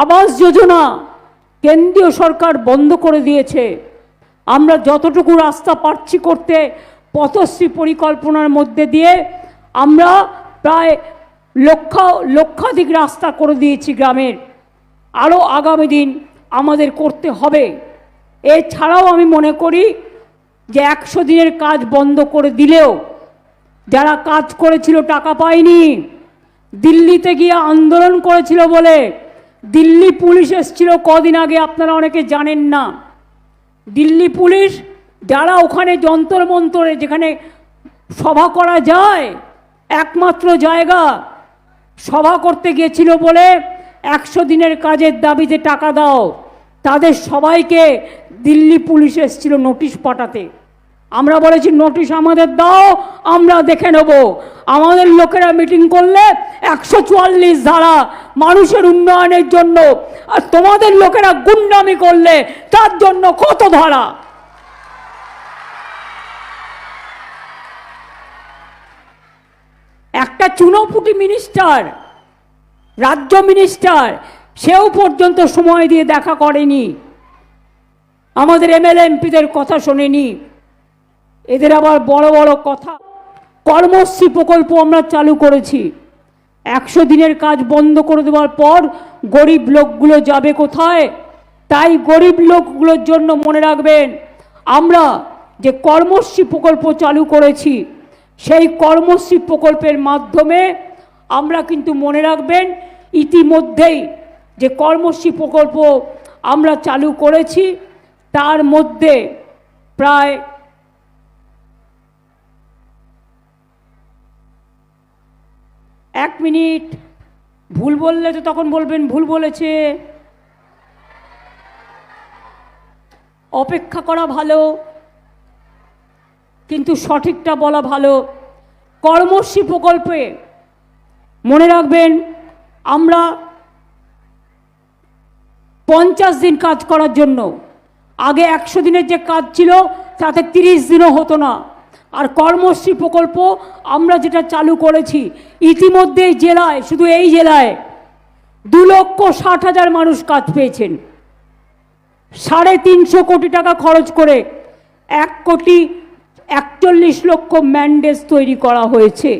আবাস যোজনা কেন্দ্রীয় সরকার বন্ধ করে দিয়েছে। আমরা যতটুকু রাস্তা পারছি করতে, পথশ্রী পরিকল্পনার মধ্যে দিয়ে আমরা প্রায় লক্ষ, লক্ষাধিক রাস্তা করে দিয়েছি গ্রামের। আরও আগামী দিন আমাদের করতে হবে। এছাড়াও আমি মনে করি যে একশো দিনের কাজ বন্ধ করে দিলেও যারা কাজ করেছিল টাকা পায়নি, দিল্লিতে গিয়ে আন্দোলন করেছিল বলে দিল্লি পুলিশ এসেছিল কদিন আগে, আপনারা অনেকে জানেন না। দিল্লি পুলিশ, যারা ওখানে যন্তর মন্তরে যেখানে সভা করা যায়, একমাত্র জায়গা, সভা করতে গিয়েছিল বলে একশো দিনের কাজের দাবিতে টাকা দাও। তাদের সবাইকে দিল্লি পুলিশ এসেছিল নোটিশ পাঠাতে। আমরা বলেছি, নোটিশ আমাদের দাও, আমরা দেখে নেব। আমাদের লোকেরা মিটিং করলে একশো চুয়াল্লিশ ধারা মানুষের উন্নয়নের জন্য আর তোমাদের লোকেরা গুন্ডামি করলে তার জন্য কত ধরা? একটা চুনোপুটি মিনিস্টার রাজ্য মিনিস্টার সেও পর্যন্ত সময় দিয়ে দেখা করেনি। আমাদের এমএলএ এমপিদের কথা শোনেনি। এদের আবার বড় বড় কথা। কর্মশ্রী প্রকল্প আমরা চালু করেছি। একশো দিনের কাজ বন্ধ করে দেওয়ার পর গরিব লোকগুলো যাবে কোথায়? তাই গরিব লোকগুলোর জন্য মনে রাখবেন, আমরা যে কর্মশ্রী প্রকল্প চালু করেছি, সেই কর্মশ্রী প্রকল্পের মাধ্যমে আমরা কিন্তু মনে রাখবেন, ইতিমধ্যেই যে কর্মশ্রী প্রকল্প আমরা চালু করেছি, তার মধ্যে প্রায় এক মিনিট। ভুল বললে তো তখন বলবেন, ভুল বলেছে। অপেক্ষা করা ভালো, কিন্তু সঠিকটা বলা ভালো। কর্মশ্রী প্রকল্পে মনে রাখবেন, আমরা পঞ্চাশ দিন কাজ করার জন্য, আগে একশো দিনের যে কাজ ছিল, তাতে তিরিশ দিনও হতো না। আর কর্মশ্রী প্রকল্প আমরা যেটা চালু করেছি, ইতিমধ্যে জেলায়, শুধু এই জেলায় দু লক্ষ ষাট হাজার মানুষ কাজ পেয়েছেন। সাড়ে তিনশো কোটি টাকা খরচ করে এক কোটি একচল্লিশ লক্ষ ম্যান্ডেজ তৈরি করা হয়েছে।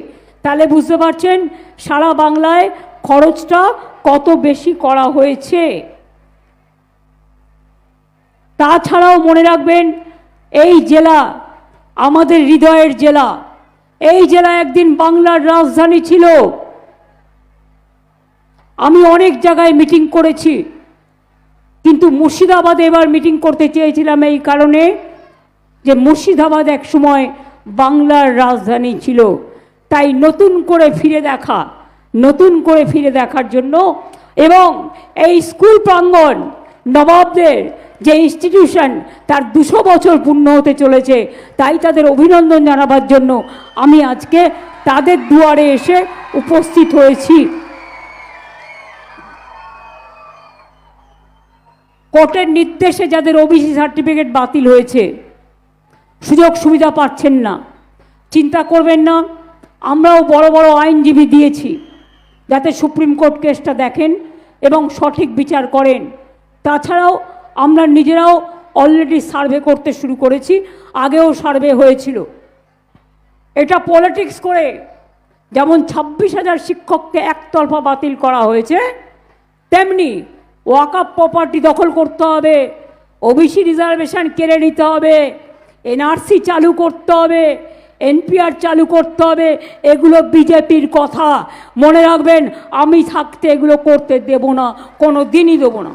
তাহলে বুঝতে পারছেন সারা বাংলায় খরচটা কত বেশি করা হয়েছে। তাছাড়াও মনে রাখবেন, এই জেলা আমাদের হৃদয়ের জেলা। এই জেলা একদিন বাংলার রাজধানী ছিল। আমি অনেক জায়গায় মিটিং করেছি। কিন্তু মুর্শিদাবাদে এবার মিটিং করতে চেয়েছিলাম এই কারণে যে মুর্শিদাবাদ এক সময় বাংলার রাজধানী ছিল। তাই নতুন করে ফিরে দেখা, নতুন করে ফিরে দেখার জন্য এবং এই স্কুল প্রাঙ্গণ নবাবদের যে ইনস্টিটিউশন তার দুশো বছর পূর্ণ হতে চলেছে, তাই তাদের অভিনন্দন জানাবার জন্য আমি আজকে তাদের দুয়ারে এসে উপস্থিত হয়েছি। কোর্টের নির্দেশে যাদের ওবিসি সার্টিফিকেট বাতিল হয়েছে, সুযোগ সুবিধা পাচ্ছেন না। চিন্তা করবেন না, আমরাও বড় বড় আইনজীবী দিয়েছি, যাতে সুপ্রিম কোর্ট কেসটা দেখেন এবং সঠিক বিচার করেন। তাছাড়াও আমরা নিজেরাও অলরেডি সার্ভে করতে শুরু করেছি, আগেও সার্ভে হয়েছিল। এটা পলিটিক্স করে যেমন ছাব্বিশ হাজার শিক্ষককে একতরফা বাতিল করা হয়েছে, তেমনি ওয়াকাপ প্রপার্টি দখল করতে হবে ওবিসি রিজার্ভেশন কেড়ে নিতে হবে এনআরসি চালু করতে হবে এনপিআর চালু করতে হবে, এগুলো বিজেপির কথা। মনে রাখবেন, আমি থাকতে এগুলো করতে দেব না, কোনো দিনই দেবো না।